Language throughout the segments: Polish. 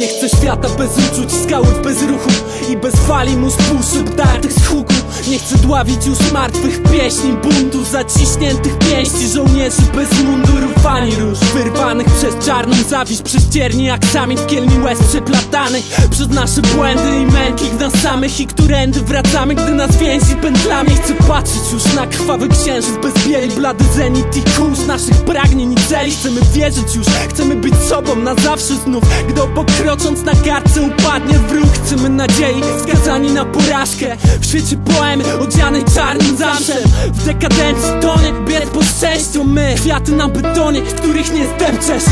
chcę świata bez uczuć, skały bez ruchu I bez fali mu półszyb dartych z huku. Nie chcę dławić już martwych pieśni buntu Zaciśniętych pięści żołnierzy bez mundurów ani róż. Wyrwanych przez czarną zawiść Przez cierni jak sami w kielni łez przeplatanych Przez nasze błędy i męki w nas samych I którędy wracamy, gdy nas więzi pętlami. Chcę patrzeć już na krwawy księżyc Bez bieli, blady zenit i kurz Naszych pragnień i celi. Chcemy wierzyć już, chcemy być sobą na zawsze znów. Gdy pokrocząc na kartce upadnie wróg Chcemy nadziei, skazani na porażkę. W świecie poemy odzianej czarnym zamszem W dekadencji tonie, biec po szczęściu. My, kwiaty na betonie, których nie zdepczesz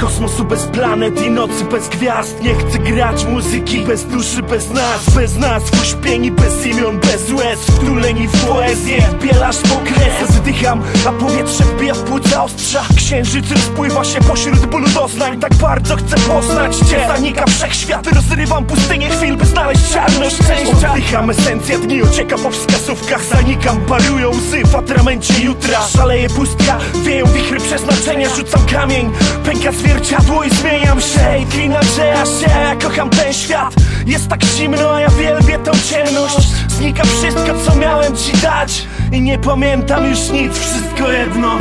kosmosu bez planet i nocy bez gwiazd. Nie chcę grać muzyki bez duszy, bez nas Bez nazw, uśpieni, bez imion, bez łez. Wtuleni w poezję, bielasz po kres Zdycham, a powietrze wbija w płuca ostrza. Księżyc rozpływa się pośród bólu doznań. Tak bardzo chcę poznać Cię. Zanika wszechświat, rozrywam pustynię Oddycham, esencja dni ocieka po wskazówkach. Zanikam, parują łzy w atramencie jutra. Szaleje pustka, wieją wichry przeznaczenia Rzucam kamień, pęka zwierciadło i zmieniam się. I klina dzieja się, ja kocham ten świat. Jest tak zimno, a ja wielbię tą ciemność. Znika wszystko, co miałem ci dać. I nie pamiętam już nic, wszystko jedno